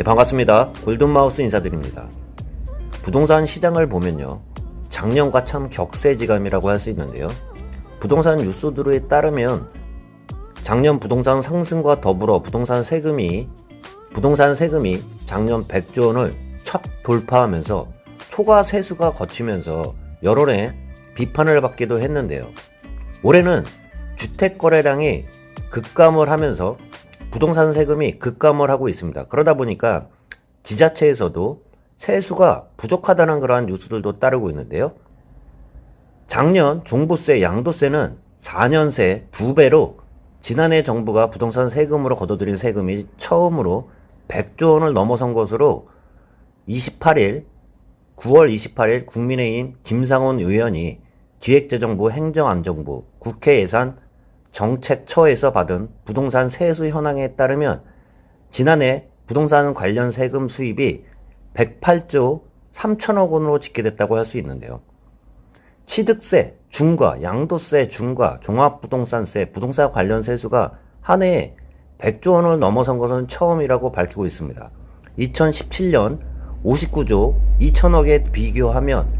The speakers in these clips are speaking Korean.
네, 반갑습니다. 골든마우스 인사드립니다. 부동산 시장을 보면요. 작년과 참 격세지감이라고 할 수 있는데요. 부동산 뉴스들에 따르면 작년 부동산 상승과 더불어 부동산 세금이 부동산 세금이 작년 100조 원을 첫 돌파하면서 초과 세수가 거치면서 여론의 비판을 받기도 했는데요. 올해는 주택 거래량이 급감을 하면서 부동산 세금이 급감을 하고 있습니다. 그러다 보니까 지자체에서도 세수가 부족하다는 그러한 뉴스들도 따르고 있는데요. 작년 종부세, 양도세는 4년 새 2배로 지난해 정부가 부동산 세금으로 거둬들인 세금이 처음으로 100조 원을 넘어선 것으로 28일 9월 28일 국민의힘 김상원 의원이 기획재정부 행정안정부 국회 예산 정책처에서 받은 부동산 세수 현황에 따르면 지난해 부동산 관련 세금 수입이 108조 3천억 원으로 집계됐다고 할 수 있는데요. 취득세, 중과, 양도세, 중과, 종합부동산세, 부동산 관련 세수가 한 해에 100조 원을 넘어선 것은 처음이라고 밝히고 있습니다. 2017년 59조 2천억에 비교하면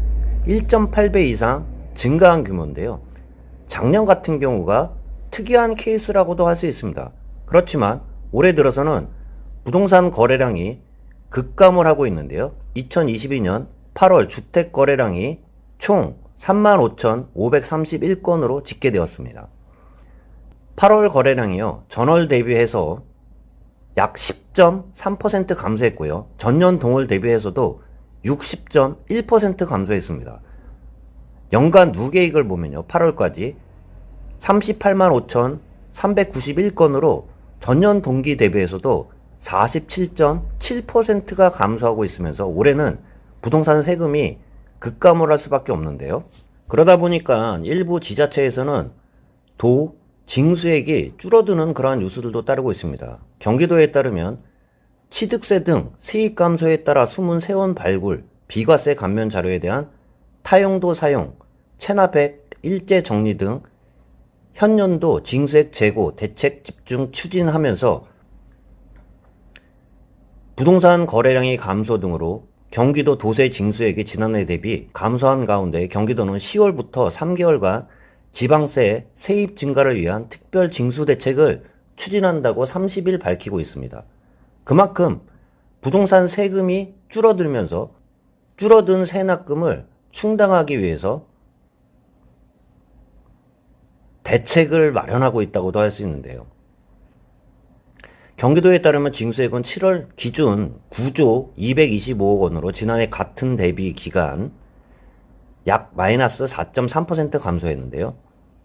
1.8배 이상 증가한 규모인데요. 작년 같은 경우가 특이한 케이스라고도 할 수 있습니다. 그렇지만 올해 들어서는 부동산 거래량이 급감을 하고 있는데요. 2022년 8월 주택 거래량이 총 35,531건으로 집계되었습니다. 8월 거래량이요. 전월 대비해서 약 10.3% 감소했고요. 전년 동월 대비해서도 60.1% 감소했습니다. 연간 누계익을 보면요. 8월까지 38만 5,391건으로 전년 동기 대비해서도 47.7%가 감소하고 있으면서 올해는 부동산 세금이 급감을 할 수밖에 없는데요. 그러다 보니까 일부 지자체에서는 도, 징수액이 줄어드는 그러한 뉴스들도 따르고 있습니다. 경기도에 따르면 취득세 등 세입 감소에 따라 숨은 세원 발굴, 비과세 감면 자료에 대한 타용도 사용, 체납액 일제 정리 등 현년도 징수액 재고 대책 집중 추진하면서 부동산 거래량이 감소 등으로 경기도 도세 징수액이 지난해 대비 감소한 가운데 경기도는 10월부터 3개월간 지방세 세입 증가를 위한 특별 징수 대책을 추진한다고 30일 밝히고 있습니다. 그만큼 부동산 세금이 줄어들면서 줄어든 세납금을 충당하기 위해서 대책을 마련하고 있다고도 할 수 있는데요. 경기도에 따르면 징수액은 7월 기준 9조 225억 원으로 지난해 같은 대비 기간 약 마이너스 4.3% 감소했는데요.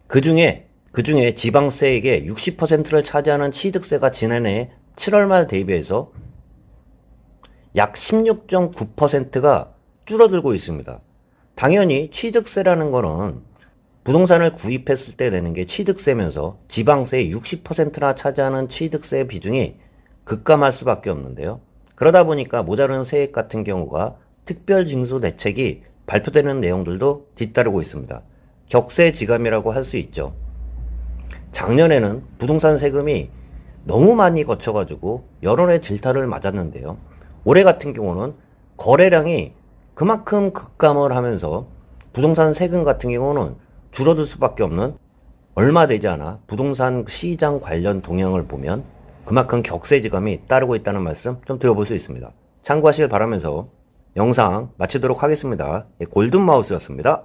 그 중에, 그 중에 지방세액의 60%를 차지하는 취득세가 지난해 7월 말 대비해서 약 16.9%가 줄어들고 있습니다. 당연히 취득세라는 거는 부동산을 구입했을 때 내는 게 취득세면서 지방세의 60%나 차지하는 취득세 비중이 급감할 수밖에 없는데요. 그러다 보니까 모자른 세액 같은 경우가 특별징수 대책이 발표되는 내용들도 뒤따르고 있습니다. 격세지감이라고 할 수 있죠. 작년에는 부동산 세금이 너무 많이 거쳐가지고 여론의 질타를 맞았는데요. 올해 같은 경우는 거래량이 그만큼 급감을 하면서 부동산 세금 같은 경우는 줄어들 수밖에 없는 얼마 되지 않아 부동산 시장 관련 동향을 보면 그만큼 격세지감이 따르고 있다는 말씀 좀 들어볼 수 있습니다. 참고하시길 바라면서 영상 마치도록 하겠습니다. 예, 골든마우스였습니다.